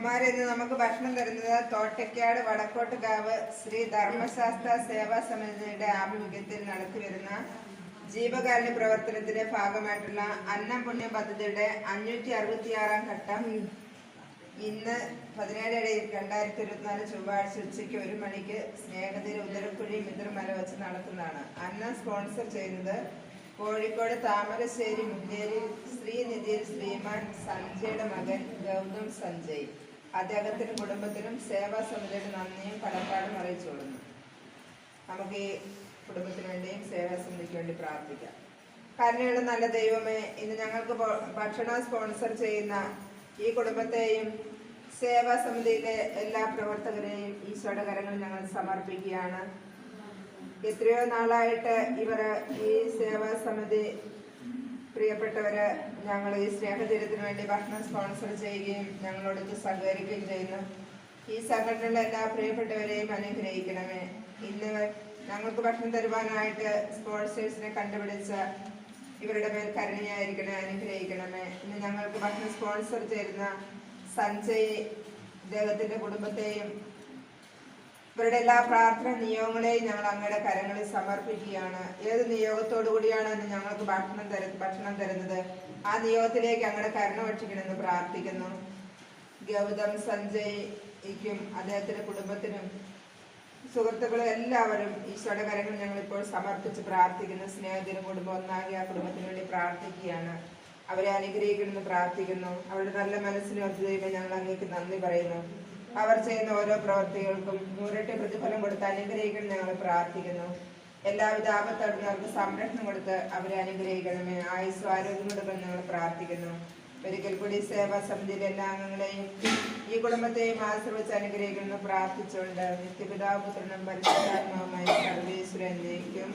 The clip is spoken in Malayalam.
കുമാരി ഇന്ന് നമുക്ക് ഭക്ഷണം തരുന്നത് തോട്ടയ്ക്കാട് വടക്കോട്ടുകാവ് ശ്രീ ധർമ്മശാസ്ത്ര സേവാ സമിതിയുടെ ആഭിമുഖ്യത്തിൽ നടത്തിവരുന്ന ജീവകാരുണ്യ പ്രവർത്തനത്തിന്റെ ഭാഗമായിട്ടുള്ള അന്നം പുണ്യം പദ്ധതിയുടെ അഞ്ഞൂറ്റി അറുപത്തിയാറാം ഘട്ടം. ഇന്ന് പതിനേഴ് രണ്ടായിരത്തി ഇരുപത്തിനാല് ചൊവ്വാഴ്ച ഉച്ചയ്ക്ക് ഒരു മണിക്ക് സ്നേഹതീര ഉദരക്കുഴി മിത്രമല വെച്ച് നടത്തുന്നതാണ്. അന്നം സ്പോൺസർ ചെയ്യുന്നത് കോഴിക്കോട് താമരശ്ശേരി മുല്ലേരി ശ്രീനിധിയിൽ ശ്രീമാൻ സഞ്ജയുടെ മകൻ ഗൗതം സഞ്ജയ്. അദ്ദേഹത്തിനും കുടുംബത്തിനും സേവാ സമിതിയുടെ നന്ദിയും കടപ്പാടും അറിയിച്ചുകൊള്ളുന്നു നമുക്ക് ഈ കുടുംബത്തിന് വേണ്ടിയും സേവാ സമിതിക്ക് വേണ്ടി പ്രാർത്ഥിക്കാം. കരുണയുടെ നല്ല ദൈവമേ ഇന്ന് ഞങ്ങൾക്ക് ഭക്ഷണം സ്പോൺസർ ചെയ്യുന്ന ഈ കുടുംബത്തെയും സേവാ സമിതിയിലെ എല്ലാ പ്രവർത്തകരെയും ഈശോയുടെ കരങ്ങളിൽ ഞങ്ങൾ സമർപ്പിക്കുകയാണ്. എത്രയോ നാളായിട്ട് ഇവർ ഈ സേവാ സമിതി പ്രിയപ്പെട്ടവര് ഞങ്ങൾ ഈ സ്നേഹതീരത്തിന് വേണ്ടി ഭക്ഷണം സ്പോൺസർ ചെയ്യുകയും ഞങ്ങളോടൊത്ത് സഹകരിക്കുകയും ചെയ്യുന്നു. ഈ സംഘടനയിലെ എല്ലാ പ്രിയപ്പെട്ടവരെയും അനുഗ്രഹിക്കണമേ. ഇന്ന് ഞങ്ങൾക്ക് ഭക്ഷണം തരുവാനായിട്ട് സ്പോൺസേഴ്സിനെ കണ്ടുപിടിച്ച ഇവരുടെ മേൽ കരുണയായിരിക്കണേ അനുഗ്രഹിക്കണമേ. ഇന്ന് ഞങ്ങൾക്ക് ഭക്ഷണം സ്പോൺസർ ചെയ്യുന്ന സഞ്ജയ് ഇദ്ദേഹത്തിന്റെ കുടുംബത്തെയും ഇവരുടെ എല്ലാ പ്രാർത്ഥന നിയോഗങ്ങളെയും ഞങ്ങൾ അങ്ങയുടെ കരങ്ങളിൽ സമർപ്പിക്കുകയാണ്. ഏത് നിയോഗത്തോടു കൂടിയാണ് ഞങ്ങൾക്ക് ഭക്ഷണം തര ഭക്ഷണം തരുന്നത്? ആ നിയോഗത്തിലേക്ക് അങ്ങയുടെ കരുണ ഭക്ഷിക്കണമെന്ന് പ്രാർത്ഥിക്കുന്നു. ഗൗതം സഞ്ജയ്ക്കും അദ്ദേഹത്തിന്റെ കുടുംബത്തിനും സുഹൃത്തുക്കളും എല്ലാവരും ഈശോയുടെ കരങ്ങൾ ഞങ്ങൾ ഇപ്പോൾ സമർപ്പിച്ച് പ്രാർത്ഥിക്കുന്നു. സ്നേഹത്തിനും കുടുംബം ഒന്നാകെ ആ കുടുംബത്തിന് വേണ്ടി പ്രാർത്ഥിക്കുകയാണ്. അവരെ അനുഗ്രഹിക്കണമെന്ന് പ്രാർത്ഥിക്കുന്നു. അവരുടെ നല്ല മനസ്സിനെ ദൈവം ഞങ്ങൾ അങ്ങേക്ക് നന്ദി പറയുന്നു. അവർ ചെയ്യുന്ന ഓരോ പ്രവർത്തികൾക്കും നൂരട്ടി പ്രതിഫലം കൊടുത്ത് അനുഗ്രഹിക്കണം ഞങ്ങൾ പ്രാർത്ഥിക്കുന്നു. എല്ലാവിധ ആപത്തടുന്നവർക്ക് സംരക്ഷണം കൊടുത്ത് അവരെ അനുഗ്രഹിക്കണമേ. ആയുസ് ആരോഗ്യം കൊടുക്കണം ഞങ്ങൾ പ്രാർത്ഥിക്കുന്നു. ഒരിക്കൽ കൂടി സേവാ സമിതിയിലെ എല്ലാ അംഗങ്ങളെയും ഈ കുടുംബത്തെയും ആശ്രയിച്ച് അനുഗ്രഹിക്കണമെന്ന് പ്രാർത്ഥിച്ചുകൊണ്ട് നിത്യപിതാപുത്രനും പരിശുദ്ധാത്മാവുമായി സർവേശ്വരൻ ജയിക്കും